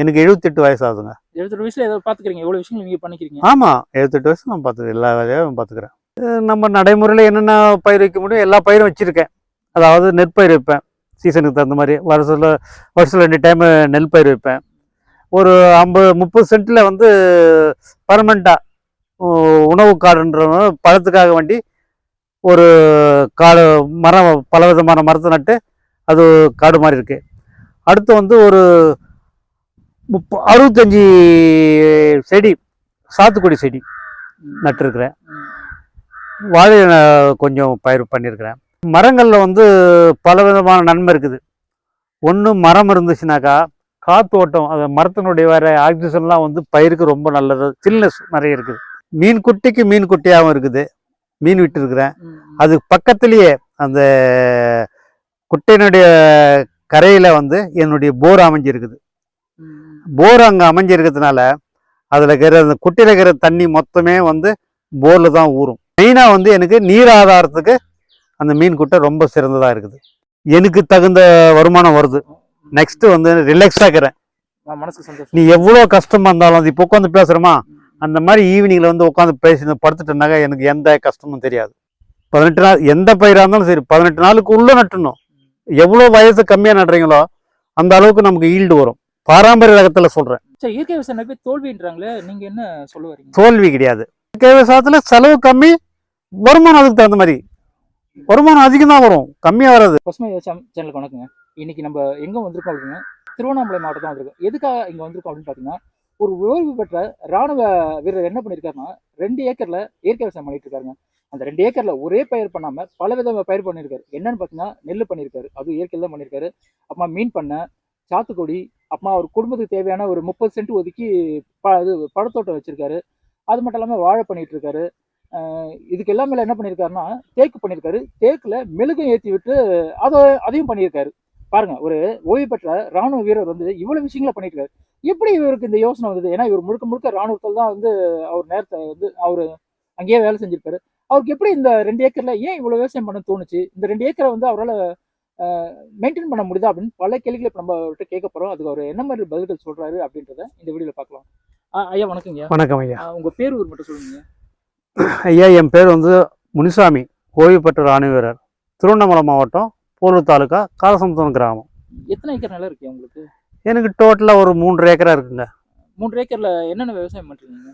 எனக்கு எழுபத்தெட்டு வயசு ஆகுதுங்க எழுபத்தெட்டு வயசுல ஏதோ பாத்துக்கிறீங்க. எவ்வளவு விஷயங்கள் நீங்க பண்ணிக்கிறீங்க? ஆமாம் எழுபத்தெட்டு வயசு நான் பார்த்துக்கிறேன் எல்லா வேலையும் பார்த்துக்கிறேன் நம்ம நடைமுறையில் என்னென்ன பயிர் வைக்க முடியும் எல்லா பயிரும் வச்சுருக்கேன். அதாவது நெற்பயிர் வைப்பேன். சீசனுக்கு தகுந்த மாதிரி வருஷத்தில் வருஷத்தில் ரெண்டு டைம் நெல் பயிர் வைப்பேன். ஒரு ஐம்பது முப்பது சென்ட்டில் வந்து பர்மனெண்ட்டாக உணவு காடுன்ற பழத்துக்காக வேண்டி ஒரு காடு மரம் பல விதமான மரத்தை நட்டு அது காடு மாதிரி இருக்குது அடுத்து வந்து ஒரு முப்ப அறுபத்தஞ்சி செடி சாத்துக்குடி செடி நட்டிருக்கிறேன். வாழை கொஞ்சம் பயிர் பண்ணியிருக்கிறேன் மரங்களில் வந்து பல விதமான நன்மை இருக்குது. ஒன்று மரம் இருந்துச்சுனாக்கா காத்தோட்டம் அது மரத்தினுடைய வர ஆக்சிஜன்லாம் வந்து பயிருக்கு ரொம்ப நல்லது. சில்னஸ் நிறைய இருக்குது. மீன் குட்டிக்கு மீன் குட்டியாகவும் இருக்குது. மீன் விட்டுருக்குறேன். அது பக்கத்துலேயே அந்த குட்டையினுடைய கரையில் வந்து என்னுடைய போர் அமைஞ்சிருக்குது. போர் அங்கே அமைஞ்சிருக்கிறதுனால அதில் இருக்கிற அந்த குட்டையில் இருக்கிற தண்ணி மொத்தமே வந்து போரில் தான் ஊறும். மெயினாக வந்து எனக்கு நீர் ஆதாரத்துக்கு அந்த மீன் குட்டை ரொம்ப சிறந்ததாக இருக்குது. எனக்கு தகுந்த வருமானம் வருது. நெக்ஸ்ட்டு வந்து ரிலாக்ஸாக இருக்கிறேன். நீ எவ்வளோ கஷ்டமா இருந்தாலும் அது இப்போ உட்காந்து பேசுகிறோமா அந்த மாதிரி ஈவினிங்கில் வந்து உட்காந்து பேசி படுத்துட்டேனாக்கா எனக்கு எந்த கஷ்டமும் தெரியாது. பதினெட்டு நாள் எந்த பயிராக இருந்தாலும் சரி பதினெட்டு நாளுக்கு உள்ளே நட்டணும் எவ்வளோ வயசு கம்மியாக நடுறீங்களோ அந்த அளவுக்கு நமக்கு ஈல்டு வரும். பாரம்பரிய ரகத்தில் சொல்கிறேன் சரி இயற்கை விவசாயம் தோல்வின்றாங்களே நீங்க என்ன சொல்ல வரீங்க? தோல்வி கிடையாது. இயற்கை விவசாயத்தில் செலவு கம்மி வருமானம் அதுக்கு தகுந்த மாதிரி. வருமானம் அதிகம் தான் வரும் கம்மியாக வராது. பசுமை விவசாயம் சேனலுக்கு வணக்கங்க. இன்னைக்கு நம்ம எங்க வந்திருக்கோம் அப்படின்னா திருவண்ணாமலை மாவட்டம் வந்திருக்கோம். எதுக்காக இங்க வந்திருக்கோம் அப்படின்னு பாத்தீங்கன்னா ஒரு ஓய்வு பெற்ற ராணுவ வீரர் என்ன பண்ணியிருக்காருன்னா ரெண்டு ஏக்கர்ல இயற்கை விவசாயம் பண்ணிட்டு இருக்காருங்க. அந்த ரெண்டு ஏக்கர்ல ஒரே பயிர் பண்ணாம பல வித பயிர் பண்ணியிருக்காரு என்னன்னு பாத்தீங்கன்னா நெல் பண்ணியிருக்காரு அதுவும் இயற்கையில் தான் பண்ணியிருக்காரு அப்புறமா மீன் பண்ணை சாத்துக்குடி அப்புறமா அவர் குடும்பத்துக்கு தேவையான ஒரு முப்பது சென்ட் ஒதுக்கி ப இது பழத்தோட்டம் வச்சுருக்காரு. அது மட்டும் இல்லாமல் வாழை பண்ணிட்டு இருக்காரு. இதுக்கு எல்லாமே என்ன பண்ணியிருக்காருன்னா தேக்கு பண்ணியிருக்காரு தேக்கில் மெழுகும் ஏற்றி விட்டு அதை அதையும் பண்ணியிருக்காரு பாருங்க ஒரு ஓய்வு பெற்ற ராணுவ வீரர் வந்து இவ்வளோ விஷயங்களை பண்ணியிருக்காரு எப்படி இவருக்கு இந்த யோசனை வந்தது? ஏன்னா இவர் முழுக்க முழுக்க ராணுவத்தில் தான் வந்து அவர் நேரத்தை வந்து அவர் அங்கேயே வேலை செஞ்சிருக்காரு. அவருக்கு எப்படி இந்த ரெண்டு ஏக்கரில் ஏன் இவ்வளோ விவசாயம் பண்ண தோணுச்சு? இந்த ரெண்டு ஏக்கரை வந்து அவரால் மெயின்டைன் பண்ண முடியுதா அப்படின்னு பல கேள்விகளை இப்ப நம்ம அவர்கிட்ட கேட்க போறோம். அதுக்கு அவர் என்ன மாதிரி பதில்கள் சொல்றாரு அப்படின்றத இந்த வீடியோல பார்க்கலாம். ஐயா வணக்கம் ஐயா. ஆ, உங்க பேர் ஊர் மட்டும் சொல்லுங்க. ஐயா என் பேர் வந்து முனிசாமி ஓய்வு பெற்ற ராணுவ வீரர் திருவண்ணாமலை மாவட்டம் போலூர் தாலுக்கா காலசமுத்திரம் கிராமம். எத்தனை ஏக்கர் நிலம் இருக்கு உங்களுக்கு? எனக்கு டோட்டலாக ஒரு மூன்று ஏக்கரா இருக்குங்க. மூன்று ஏக்கர்ல என்னென்ன விவசாயம் பண்றீங்க?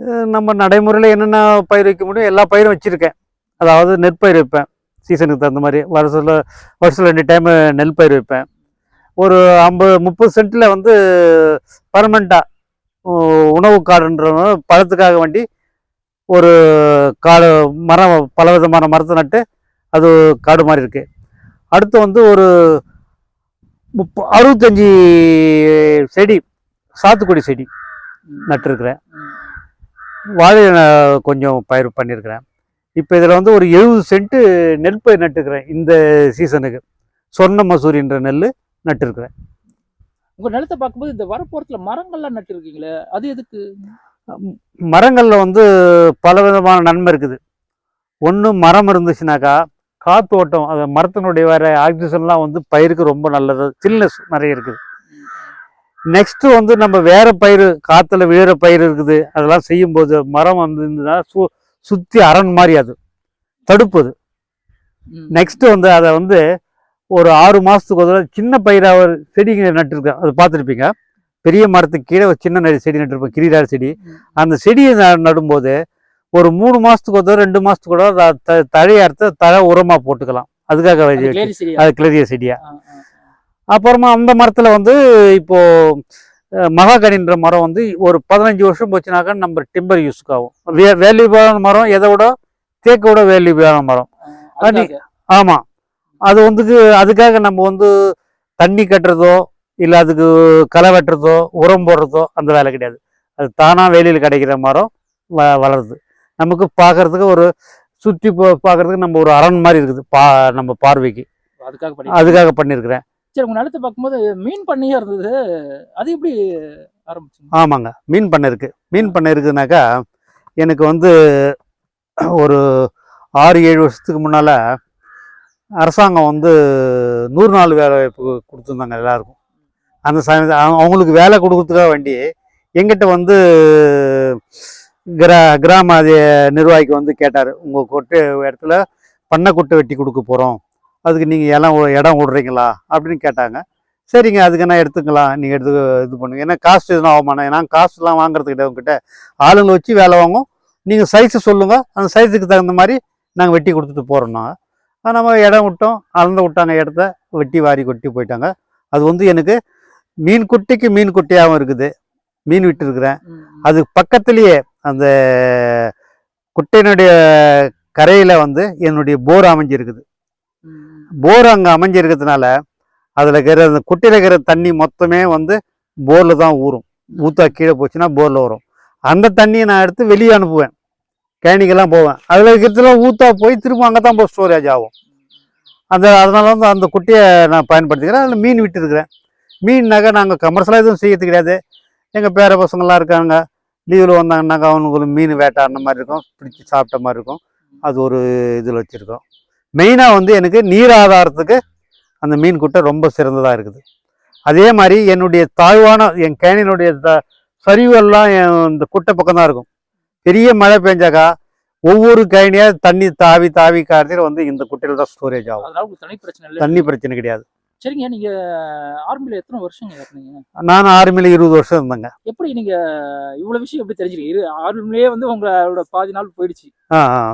அஹ் நம்ம நடைமுறையில் என்னென்ன பயிர் வைக்க முடியும் எல்லா பயிரும் வச்சுருக்கேன். அதாவது நெற்பயிர் வைப்பேன். சீசனுக்கு தகுந்த மாதிரி வருஷத்தில் வருஷத்தில் ரெண்டு டைமு நெல் பயிர் வைப்பேன். ஒரு ஐம்பது முப்பது சென்ட்டில் வந்து பர்மனெண்ட்டாக உணவு காடுன்ற பழத்துக்காக வேண்டி ஒரு காடு மரம் பல விதமான மரத்தை நட்டு அது காடு மாதிரி இருக்குது அடுத்து வந்து ஒரு முப்ப அறுபத்தஞ்சி செடி சாத்துக்குடி செடி நட்டிருக்கிறேன். வாழை கொஞ்சம் பயிர் பண்ணியிருக்கிறேன் இப்போ இதில் வந்து ஒரு எழுபது சென்ட்டு நெல் பயிர் நட்டுக்கிறேன் இந்த சீசனுக்கு சொர்ண மசூரின்ற நெல் நட்டிருக்கிறேன். உங்க நிலத்தை பார்க்கும்போது இந்த வரப்போரத்துல மரங்கள்லாம் நட்டு இருக்கீங்களே அது எதுக்கு? மரங்களில் வந்து பல விதமான நன்மை இருக்குது. ஒன்று மரம் இருந்துச்சுனாக்கா காத்தோட்டம் அது மரத்தினுடைய வர ஆக்சிஜன்லாம் வந்து பயிருக்கு ரொம்ப நல்லது சில்னஸ் நிறைய இருக்குது. நெக்ஸ்ட் வந்து நம்ம வேற பயிர் காத்துல விழுற பயிர் இருக்குது அதெல்லாம் செய்யும்போது மரம் வந்து இருந்ததுன்னா சு சுற்றி அரண் மாதிரி அது. தடுப்புது. ம். நெக்ஸ்ட் வந்து அதை வந்து ஒரு ஆறு மாசத்துக்கு ஒரு சின்ன பயிராக ஒரு செடிங்க நட்டுருக்கேன். அது பார்த்துருப்பீங்க. பெரிய மரத்துக்கு கீழே ஒரு சின்ன செடி நட்டுருப்பேன் கிரிரார் செடி. அந்த செடியை நடும்போது ஒரு மூணு மாசத்துக்கு ஒரு ரெண்டு மாசத்துக்கு கூட அதை த- தழையை அறுத்து தழை உரமா போட்டுக்கலாம். அதுக்காக அது வச்சு- கிளேரி சரியா அது கிளறிய செடியா. ஆ, ஆ, ஆ. அப்புறமா அந்த மரத்துல வந்து இப்போ அஹ், மகாகனின்ற மரம் வந்து ஒரு பதினஞ்சு வருஷம் போச்சுனாக்கா நம்ம டிம்பர் யூஸ்க்கு ஆகும். வே வேல்யூபிளான மரம் எதை விட தேக்கை விட வேல்யூபிளான மரம். ஆ, அதுக்காக. ஆமா. அது வந்து அதுக்காக நம்ம வந்து தண்ணி கட்டுறதோ இல்லை அதுக்கு களை வெட்டுறதோ உரம் போடுறதோ அந்த வேலை கிடையாது. அது தானா வேலியில் கிடைக்கிற மரம் வ வளருது. நமக்கு பார்க்கறதுக்கு ஒரு சுற்றி பார்க்கறதுக்கு நம்ம ஒரு அரண் மாதிரி இருக்குது பா நம்ம பார்வைக்கு. அதுக்காக அதுக்காக பண்ணியிருக்கிறேன் சரி உங்க நிலத்தை பார்க்கும்போது மீன் பண்ணையே இருந்தது. அது எப்படி ஆரம்பிச்சு ஆமாங்க மீன் பண்ணை இருக்கு. மீன் பண்ணை இருக்குதுனாக்கா எனக்கு வந்து ஒரு ஆறு ஏழு வருஷத்துக்கு முன்னால் அரசாங்கம் வந்து நூறு நாள் வேலை வாய்ப்பு கொடுத்துருந்தாங்க எல்லாருக்கும். அந்த சமயத்துல அவங்க- அவங்களுக்கு வேலை கொடுக்கறதுக்காக வேண்டி எங்கிட்ட வந்து கிரா கிராம நிர்வாகிக்கு வந்து கேட்டார். உங்கள் கொட்டு இடத்துல பண்ணை கொட்டை வெட்டி கொடுக்க போகிறோம் அதுக்கு நீங்கள் இடம் இடம் விடுறீங்களா அப்படின்னு கேட்டாங்க. சரிங்க அதுக்கு நான் எடுத்துக்கலாம். நீங்கள் எடுத்து இது பண்ணுங்க. ஏன்னா காஸ்ட் எதுவும் ஆகுமாண்ணா ஏன்னா காசுலாம் வாங்குறது கிடையாது உங்ககிட்ட ஆளுங்க வச்சு வேலை வாங்கும். நீங்கள் சைஸு சொல்லுங்கள் அந்த சைஸுக்கு தகுந்த மாதிரி நாங்கள் வெட்டி கொடுத்துட்டு போகிறோம்னா நம்ம இடம் விட்டோம். அளந்து விட்டாங்க இடத்த. வெட்டி வாரி கொட்டி போயிட்டாங்க. அது வந்து எனக்கு மீன் குட்டிக்கு மீன் குட்டியாகவும் இருக்குது. மீன் விட்டுருக்குறேன். அது பக்கத்துலேயே அந்த குட்டையினுடைய கரையில் வந்து என்னுடைய போர் அமைஞ்சிருக்குது. போர் அங்கே அமைஞ்சிருக்கிறதுனால அதில் இருக்கிற அந்த குட்டையில் இருக்கிற தண்ணி மொத்தமே வந்து போரில் தான் ஊறும். ஊற்றா கீழே போச்சுன்னா போரில் வரும். அந்த தண்ணியை நான் எடுத்து வெளியே அனுப்புவேன். கேணிக்கெல்லாம் போவேன். அதில் இருக்கிறதுலாம் ஊற்றா போய் திரும்ப அங்கே தான் போய் ஸ்டோரேஜ் ஆகும். அந்த அதனால வந்து அந்த குட்டையை நான் பயன்படுத்திக்கிறேன். அதில் மீன் விட்டுருக்குறேன். மீன்னாக்கா நாங்கள் கமர்ஷியலாக எதுவும் செய்யறது கிடையாது. எங்கள் பேர பசங்களாம் இருக்காங்க. லீவில் வந்தாங்கன்னாக்கா அவனுக்கு மீன் வேட்டாடின மாதிரி இருக்கும். பிடிச்சி சாப்பிட்ட மாதிரி இருக்கும். அது ஒரு இதில் வச்சுருக்கோம். மெயினாக வந்து எனக்கு நீர் ஆதாரத்துக்கு அந்த மீன் குட்டை ரொம்ப சிறந்ததாக இருக்குது. அதே மாதிரி என்னுடைய தாழ்வான என் கேணினுடைய த சரிவெல்லாம் என் இந்த குட்டை பக்கம் தான் இருக்கும். பெரிய மழை பெஞ்சாக்கா ஒவ்வொரு கேணியா தண்ணி தாவி தாவி காரத்தில் வந்து இந்த குட்டையில் தான் ஸ்டோரேஜ் ஆகும். தண்ணி பிரச்சனை கிடையாது. சரிங்க நீங்க ஆர்மில எத்தனை இருந்தீங்க நான் ஆர்மியில் இருபது வருஷம் இருந்தேங்க. எப்படி நீங்க இவ்வளவு விஷயம் எப்படி தெரிஞ்சுக்கிட்டீங்க? ஆர்மிலேயே வந்து உங்களோட பாதி நாள் போயிடுச்சு.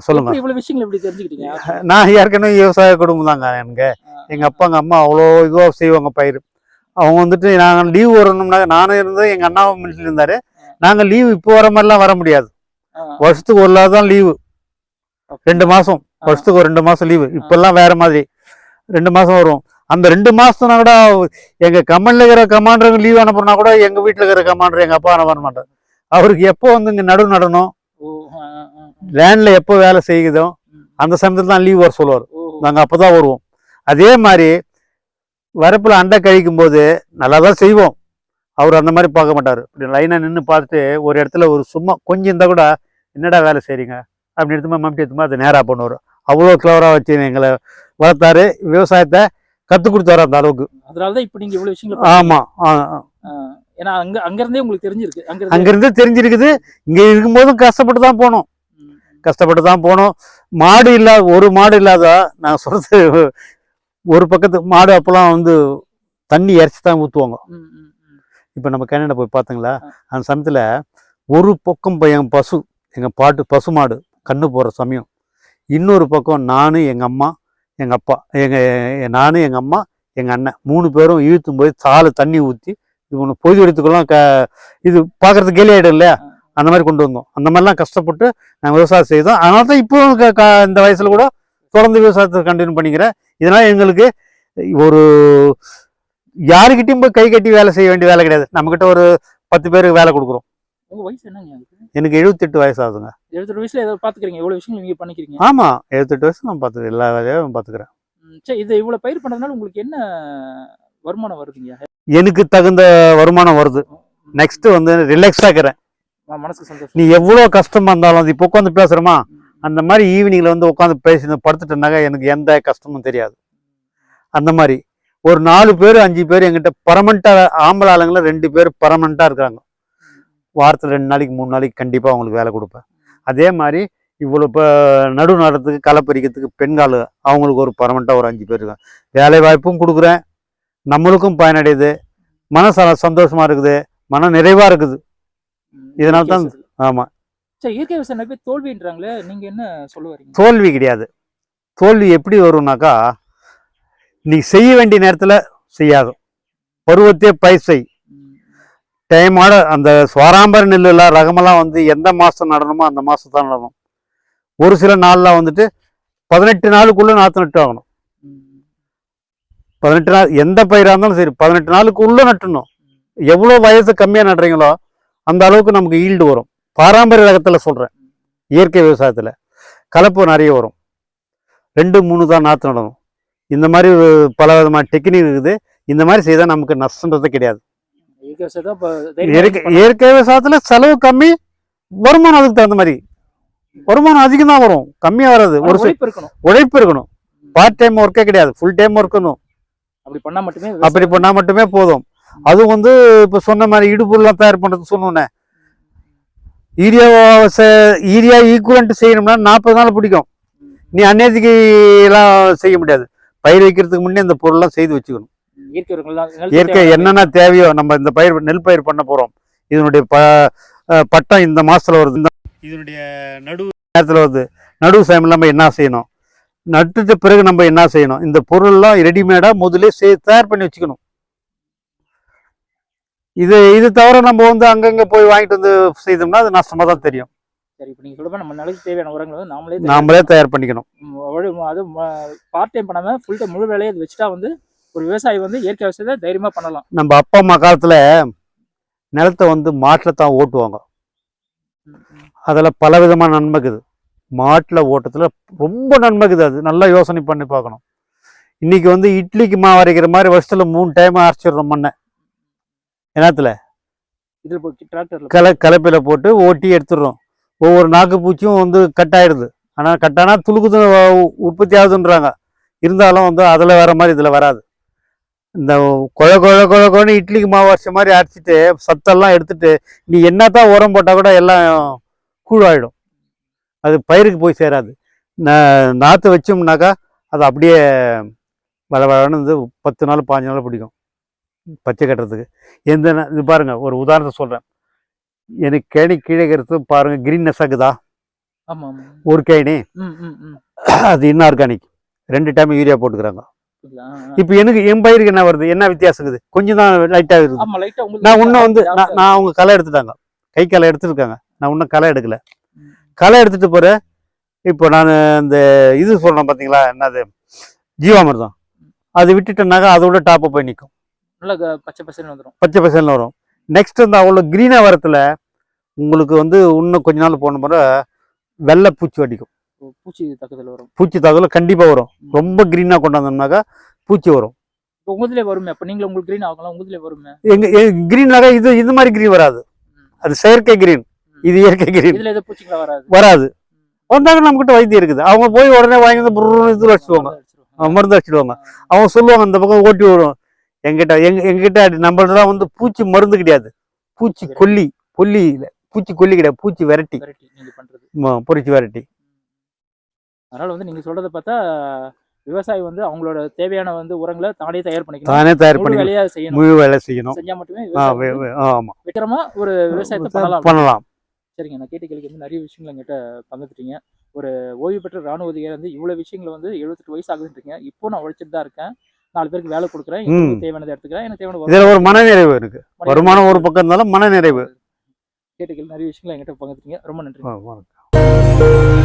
சொல்லுங்க. இவ்வளவு விஷயங்கள் எப்படி தெரிஞ்சுக்கிட்டீங்க? நான் ஏற்கனவே விவசாய குடும்பம் தாங்க எனக்கு. எங்க அப்பா எங்க அம்மா அவ்வளோ இதுவாக செய்வாங்க பயிர். அவங்க வந்துட்டு நாங்கள் லீவ் வரணும்னா நானும் இருந்தேன் எங்க அண்ணாவும் மிலிட்டரி இருந்தாரு. நாங்கள் லீவ் இப்போ வர மாதிரிலாம் வர முடியாது. வருஷத்துக்கு ஒரு தான் லீவு. ரெண்டு மாசம். வருஷத்துக்கு ஒரு ரெண்டு மாசம் லீவு. இப்பெல்லாம் வேற மாதிரி. ரெண்டு மாசம் வரும். அந்த ரெண்டு மாசத்துனா கூட எங்க கம்பெனில இருக்கிற கமாண்டருங்க லீவ் அனுப்புனா கூட எங்க வீட்டுல இருக்கிற கமாண்டர் எங்க அப்பா அனுப்ப மாட்டார். அவருக்கு எப்போ வந்து இங்க நடு நடணும். லேண்ட்ல எப்போ வேலை செய்யுதோ. அந்த சமயத்துல தான் லீவ் வர சொல்லுவார். நாங்கள் அப்போ தான் வருவோம். அதே மாதிரி வரப்பில் அண்டை கழிக்கும் போது நல்லா தான் செய்வோம். அவர் அந்த மாதிரி பார்க்க மாட்டார். இப்படி லைனாக நின்று பார்த்துட்டு ஒரு இடத்துல ஒரு சும்மா கொஞ்சம் இருந்தால் கூட என்னடா வேலை செய்றீங்க? அப்படி எடுத்துமா மம்டி எடுத்துமா அதை நேராக பண்ணுவார். அவ்வளோ கிளவராக வச்சு எங்களை வளர்த்தாரு. விவசாயத்தை கற்றுக் கொடுத்தாரு அந்த அளவுக்கு. அதனாலதான் இப்ப நீங்க இவ்வளவு விஷயங்கள் ஆமாம் ஏன்னா அங்க அங்க இருந்தே உங்களுக்கு தெரிஞ்சிருக்கு. அங்க அங்கேருந்து தெரிஞ்சிருக்குது. இங்கே இருக்கும்போதும் கஷ்டப்பட்டு தான் போனோம். கஷ்டப்பட்டு தான் போனோம். மாடு இல்லாத ஒரு மாடு இல்லாத நான் சொல்றது ஒரு பக்கத்து மாடு அப்போல்லாம் வந்து தண்ணி இறச்சி தான் ஊற்றுவாங்க. இப்போ நம்ம கனடா போய் பார்த்தீங்களா. அந்த சமயத்தில் ஒரு பக்கம் என் பசு எங்கள் பாட்டு பசு மாடு கண்ணு போகிற சமயம். இன்னொரு பக்கம் நான் எங்கள் அம்மா எங்கள் அப்பா எங்கள் நான் எங்கள் அம்மா எங்கள் அண்ணன் மூணு பேரும் இழுத்தும் போய் சாலை தண்ணி ஊற்றி இது ஒன்று பொது எடுத்துக்கலாம் க இது பார்க்குறதுக்கு கேலி ஆகிடும் இல்லையா? அந்த மாதிரி கொண்டு வந்தோம். அந்த மாதிரிலாம் கஷ்டப்பட்டு நாங்கள் விவசாயம் செய்தோம். அதனால தான் இப்போவும் க- க- இந்த வயசில் கூட தொடர்ந்து விவசாயத்தை கண்டினியூ பண்ணிக்கிறேன். இதனால் எங்களுக்கு ஒரு யாருக்கிட்டையும் போய் கை கட்டி வேலை செய்ய வேண்டிய வேலை கிடையாது. நம்மக்கிட்ட ஒரு பத்து பேருக்கு வேலை கொடுக்குறோம். உங்க வயசு என்னங்க? எனக்கு? எழுபத்தெட்டு வயசு ஆகுதுங்க எழுபத்தெட்டு வயசுல ஏதோ பாத்துக்கிறீங்க. இவ்வளவு விஷயங்கள் நீங்க பண்ணிக்கிறீங்க? ஆமாம் எழுபத்தெட்டு வயசு நான் பார்த்துக்கிறேன் எல்லா வேலையும் பார்த்துக்கிறேன் ம், சரி இது இவ்வளவு பயிர் பண்றதுனால உங்களுக்கு என்ன வருமானம் வருதுங்க? எனக்கு தகுந்த வருமானம் வருது. நெக்ஸ்ட் வந்து மனசுக்கு சந்தோஷம். நீ எவ்வளோ கஷ்டமா இருந்தாலும் இப்போ உட்காந்து பேசுகிறோமா அந்த மாதிரி ஈவினிங்கில் வந்து உட்காந்து பேசி படுத்துட்டேனாக்கா எனக்கு எந்த கஷ்டமும் தெரியாது. அந்த மாதிரி. ஒரு நாலு பேர் அஞ்சு பேர் எங்கிட்ட பர்மனெண்ட்டாக ஆம்பளை ஆளுங்கள ரெண்டு பேர் பர்மனெண்ட்டாக இருக்கிறாங்க. வாரத்தில் ரெண்டு நாளைக்கு மூணு நாளைக்கு கண்டிப்பாக அவங்களுக்கு வேலை கொடுப்பேன். அதே மாதிரி இவ்வளோ இப்போ நடு நடுறதுக்கு களை பறிக்கிறதுக்கு பெண்கால் அவங்களுக்கு ஒரு பர்மனெண்ட்டாக ஒரு அஞ்சு பேர் இருக்காங்க. வேலை வாய்ப்பும் கொடுக்குறேன். நம்மளுக்கும் பயனடையுது. மன ச சந்தோஷமா இருக்குது. மன நிறைவாக இருக்குது. இதனால தான். ஆமாம் சரி இயற்கை விவசாயம் நிறைய பேர் தோல்வின்றாங்களே நீங்க என்ன சொல்ல வரீங்க? தோல்வி கிடையாது. தோல்வி எப்படி வரும்னாக்கா நீ செய்ய வேண்டிய நேரத்தில் செய்யாது. பருவத்தே பயிர் செய். டைமோட அந்த சுவாராம்பர நெல்லில் ரகமெல்லாம் வந்து எந்த மாதம் நடணுமோ அந்த மாதம் தான் நடணும். ஒரு சில நாளில் வந்துட்டு பதினெட்டு நாளுக்குள்ளே நாற்று நட்டு ஆகணும். பதினெட்டு நாள் எந்த பயிராக இருந்தாலும் சரி பதினெட்டு நாளுக்குள்ளே நட்டுணும். எவ்வளோ வயசு கம்மியாக நடுறீங்களோ அந்த அளவுக்கு நமக்கு ஈல்டு வரும். பாரம்பரிய ரகத்தில் சொல்கிறேன் இயற்கை விவசாயத்தில் கலப்பு நிறைய வரும். ரெண்டு மூணு தான் நாற்று நடணும். இந்த மாதிரி பல விதமான டெக்னிக் இருக்குது. இந்த மாதிரி செய்தால் நமக்கு நஷ்டன்றது கிடையாது. இயற்கை விவசாயம் தான் இயற்கை. இயற்கை விவசாயத்தில் செலவு கம்மி வருமானம் அதுக்கு தகுந்த மாதிரி. வருமானம் அதிகம் தான் வரும் கம்மியாக வராது. ஒரு உழைப்பு இருக்கணும். உழைப்பு இருக்கணும். பார்ட் டைம் ஒர்க்கே கிடையாது ஃபுல் டைம் ஒர்க்கணும் அப்படி பண்ணா மட்டுமே அப்படி பண்ணால் மட்டுமே போதும். அது வந்து இப்போ சொன்ன மாதிரி இடுப்புலாம் தயார் பண்ணுறது சொன்னோன்னே. ஈரியா ஈரியா ஈக்குவலன்ட் செய்யணும்னா நாற்பது நாள் பிடிக்கும். நீ அந்நேரத்துக்கு எல்லாம் செய்ய முடியாது. பயிர் வைக்கிறதுக்கு முன்னே இந்த பொருள்லாம் செய்து வச்சுக்கணும். இயற்கை என்னென்ன தேவையோ நம்ம இந்த பயிர் நெல் பயிர் பண்ண போகிறோம் இதனுடைய ப பட்டம் இந்த மாசத்துல வருது. இந்த இதனுடைய நடுவு நேரத்தில் வருது. நடுவு சமயம் நம்ம என்ன செய்யணும்? நட்டுட்ட பிறகு நம்ம என்ன செய்யணும்? இந்த பொருள்லாம் ரெடிமேடாக முதல்ல சே தயார் பண்ணி வச்சுக்கணும். இது இது தவிர நம்ம வந்து அங்கங்கே போய் வாங்கிட்டு வந்து செய்தோம்னா அது நஷ்டமாக தான் தெரியும். சரி இப்போ நீங்க சொல்ற நம்ம நிலத்துக்கு தேவையான உரங்களை வந்து நாமளே நாமளே தயார் பண்ணிக்கணும். அது பார்ட் டைம் பண்ணாம ஃபுல் டைம் முழு வேலையை அது வச்சுட்டா வந்து ஒரு விவசாயி வந்து இயற்கை விவசாயத்தை தைரியமா பண்ணலாம். நம்ம அப்பா அம்மா காலத்தில் நிலத்தை வந்து மாட்டில் தான் ஓட்டுவாங்க. ம், ம். அதில் பல விதமான நன்மை இருக்குது மாட்டில் ஓட்டத்தில் ரொம்ப நன்மை இருக்குது அது. நல்லா யோசனை பண்ணி பார்க்கணும். இன்னைக்கு வந்து இட்லிக்கு மாவு அரைக்கிற மாதிரி வருஷத்தில் மூணு டைம் அரைச்சிடுறோம் மண்ணை. என்னத்துல? கலை கலப்பையில் போட்டு ஓட்டி எடுத்துடுறோம். ஒவ்வொரு நாக்கு பூச்சியும் வந்து கட் ஆயிடுது. ஆனால் கட்டானா துளுக்குது உற்பத்தி ஆகுதுன்றாங்க. இருந்தாலும் வந்து அதில் வர மாதிரி இதில் வராது. இந்த குழ குழ குழ குழன்னு இட்லிக்கு மாவு அரைச்ச மாதிரி அரைச்சிட்டு சத்தெல்லாம் எடுத்துட்டு நீ என்னத்தான் உரம் போட்டால் கூட எல்லாம் கூழாயிடும். அது பயிருக்கு போய் சேராது. நாற்று வச்சோம்னாக்கா அது அப்படியே வள வளன்னு வந்து பத்து நாள் பாஞ்சு நாள் பிடிக்கும். பச்சை கட்டுறதுக்கு. எந்த இது பாருங்க ஒரு உதாரணத்தை சொல்கிறேன் எனக்கு கேணி கீழே இருக்கிறது பாருங்க கிரீன்னஸ் ஆகுதா ஒரு கேணி. அது இன்ஆர்கானிக் ரெண்டு டைம் யூரியா போட்டுக்கிறாங்க. இப்போ எனக்கு என் பயிருக்கு என்ன வருது? என்ன வித்தியாசம் இருக்குது? கொஞ்சம் தான் லைட்டாக இருக்குது. நான் இன்னும் வந்து நான் நான் அவங்க களை எடுத்துட்டாங்க. கை களை எடுத்துருக்காங்க. நான் இன்னும் களை எடுக்கல. களை எடுத்துட்டு போற இப்போ நான் இந்த இது சொல்றேன் பார்த்தீங்களா என்னது? ஜீவாமிர்தம். அது விட்டுட்டேன்னாக்கா அதோட டாப்பை போய் நிற்கும் பச்சை பசேன்னு வந்துடும் பச்சை பசேல்னு வரும். நெக்ஸ்ட் வந்து அவ்வளோ க்ரீனாக வரத்துல உங்களுக்கு வந்து இன்னும் கொஞ்ச நாள் போன முறை வெள்ளை பூச்சி அடிக்கும். பூச்சி தாக்குதல் வரும். பூச்சி தாக்குதல் கண்டிப்பாக வரும். ரொம்ப க்ரீனாக கொண்டாந்தோம்னாக்கா பூச்சி வரும். உங்கதுல வருமே? அப்ப நீங்களும் உங்களுக்கு கிரீன் ஆகலாம் உங்கதுல வருமே? எங்க க்ரீனாக இது இது மாதிரி க்ரீன் வராது. அது செயற்கை க்ரீன் இது இயற்கை க்ரீன் இதுல எதுவும் பூச்சிங்களா வராது? வராது. வந்தாங்க நம்மகிட்ட வைத்தியம் இருக்குது. அவங்க போய் உடனே வாங்கி வந்து இதில் அடிச்சிருவாங்க. மருந்து அடிச்சிடுவாங்க. அவங்க சொல்லுவாங்க இந்த பக்கம் ஓட்டி வரும் எங்கிட்ட எங்க எங்கிட்ட நம்மளதெல்லாம் வந்து பூச்சி மருந்து கிடையாது. பூச்சி கொல்லி கொல்லி இல்ல பூச்சி கொல்லி கிடையாது. பூச்சி விரட்டி. பொரிச்சு விரட்டி. அதனால வந்து நீங்க சொல்றத பார்த்தா விவசாயி வந்து அவங்களோட தேவையான வந்து உரங்களை தானே தயார் பண்ணிக்கணும். தானே தயார் பண்ணி வேலையா செய்யணும். முழு வேலை செய்யணும். செஞ்சா மட்டுமே ஆமா. வெற்றிகரமா ஒரு விவசாயத்தை பண்ணலாம். பண்ணலாம். சரிங்க நான் கேட்ட கேள்விக்கு வந்து நிறைய விஷயங்கள் எங்கிட்ட பங்குத்துட்டீங்க ஒரு ஓய்வு பெற்ற ராணுவ அதிகாரி வந்து இவ்வளவு விஷயங்களை வந்து எழுபத்தெட்டு வயசு ஆகுதுன்றீங்க இப்போ நான் உழைச்சிட்டு தான் இருக்கேன். நாலு பேருக்கு வேலை கொடுக்குறேன். எனக்கு. தேவையானதை எடுத்துக்கிறேன். எனக்கு தேவையான இதுல ஒரு மனநிறைவு இருக்கு. வருமானம் ஒரு பக்கம் இருந்தாலும் மனநிறைவு. கேட்ட கேள்வி நிறைய விஷயங்களை எங்கிட்ட பங்குத்துட்டீங்க ரொம்ப நன்றி வணக்கம்.